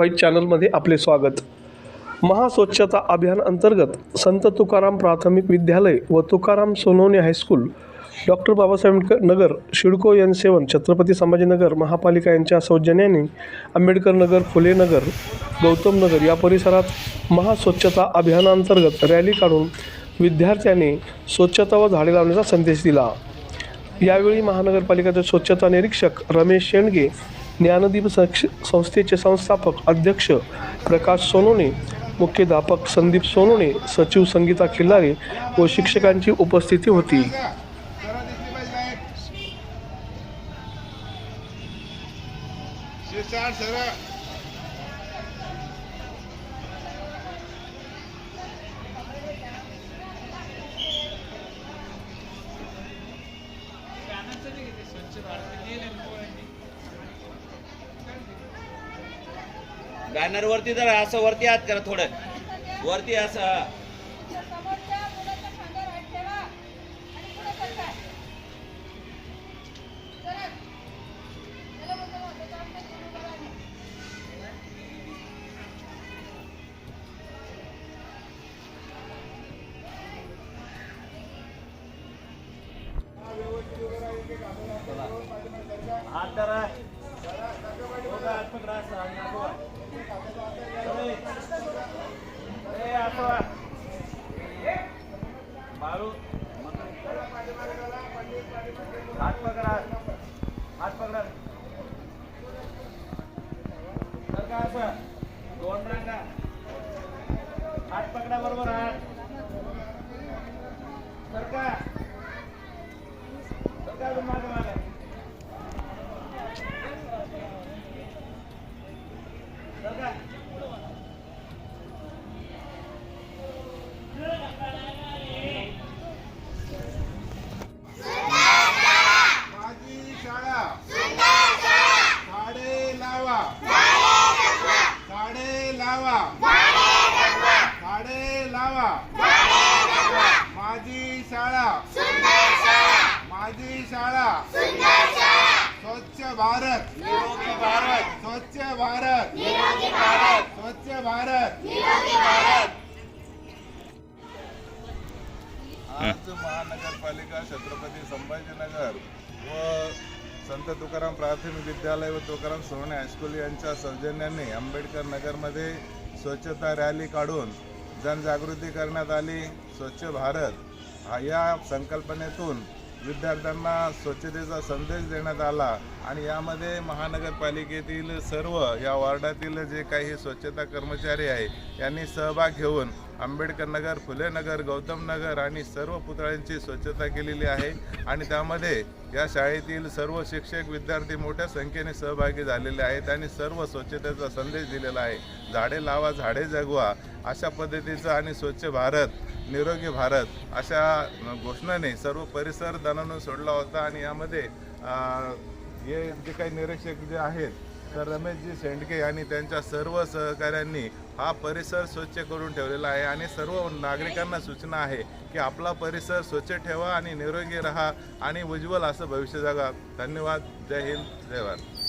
वाईट चॅनलमध्ये आपले स्वागत. महास्वच्छता अभियान अंतर्गत संत तुकाराम प्राथमिक विद्यालय व Tukaram Sonawane high school doctor Babasaheb Ambedkar Nagar CIDCO N seven Chhatrapati Sambhajinagar महापालिका यांच्या सौजन्याने आंबेडकर नगर फुले नगर गौतम नगर या परिसरात महास्वच्छता अभियानांतर्गत रॅली काढून विद्यार्थ्यांनी स्वच्छता व झाडे लावण्याचा संदेश दिला. यावेळी महानगरपालिकेचे स्वच्छता निरीक्षक रमेश शेंडगे ज्ञानदीप सक्ष संस्थेचे संस्थापक अध्यक्ष प्रकाश सोनोने मुख्याध्यापक संदीप सोनोने सचिव संगीता खिल्लारे व शिक्षकांची उपस्थिती होती. शिरसाट बॅनर वरती जरा असं वरती हात करा थोडं. वरती असं समोरच्या मुलाच्या खांद्यावर हात ठेवा आणि पुढे सरका. सरक. त्याला बोलतो मग, त्याच्या हातात घेऊन उभा राहा. हात धरा दोघं हात पकडा असं आणि असं वा. अरे. अरे, असं वा. बाळू हात पकडा. हात पकडा. तर काय असं दोन रांगा. हात पकडा बरोबर हात तर सरका सरका अजून मागे मागे? तर माझी शाळा झाडे लावा झाडे लावा. झाडे लावा. माझी शाळा. माझी शाळा. स्वच्छ भारत. निरोगी भारत स्वच्छ भारत. निरोगी भारत स्वच्छ भारत निरोगी भारत. आज महानगरपालिका छत्रपती संभाजीनगर व संत तुकाराम प्राथमिक विद्यालय व तुकाराम सोहणे हायस्कूल यांच्या सौजन्याने आंबेडकर नगरमध्ये स्वच्छता रॅली काढून जनजागृती करण्यात आली. स्वच्छ भारत हा या संकल्पनेतून विद्यार्थ्यांना स्वच्छतेचा संदेश देण्यात आला आणि यामध्ये महानगरपालिकेतील सर्व या वॉर्डातील जे काही स्वच्छता कर्मचारी आहे यांनी सहभाग घेऊन आंबेडकर नगर फुले नगर गौतम नगर आणि सर्व पुतळ्यांची स्वच्छता केलेली आहे. आणि त्यामध्ये या शाळेतील सर्व शिक्षक विद्यार्थी मोठ्या संख्येने सहभागी झालेले आहेत आणि सर्व स्वच्छतेचा संदेश दिलेला आहे. झाडे लावा झाडे जगवा अशा पद्धतीचं आणि स्वच्छ भारत निरोगी भारत अशा घोषणाने सर्व परिसर दणानून सोडला होता. आणि यामध्ये हे जे काही निरीक्षक जे आहेत तर रमेशजी शेंडके आणि त्यांच्या सर्व सहकाऱ्यांनी हा परिसर स्वच्छ करून ठेवलेला आहे आणि सर्व नागरिकांना सूचना आहे की आपला परिसर स्वच्छ ठेवा आणि निरोगी राहा आणि उज्ज्वल असं भविष्य जगा. धन्यवाद. जय हिंद. जय भारत.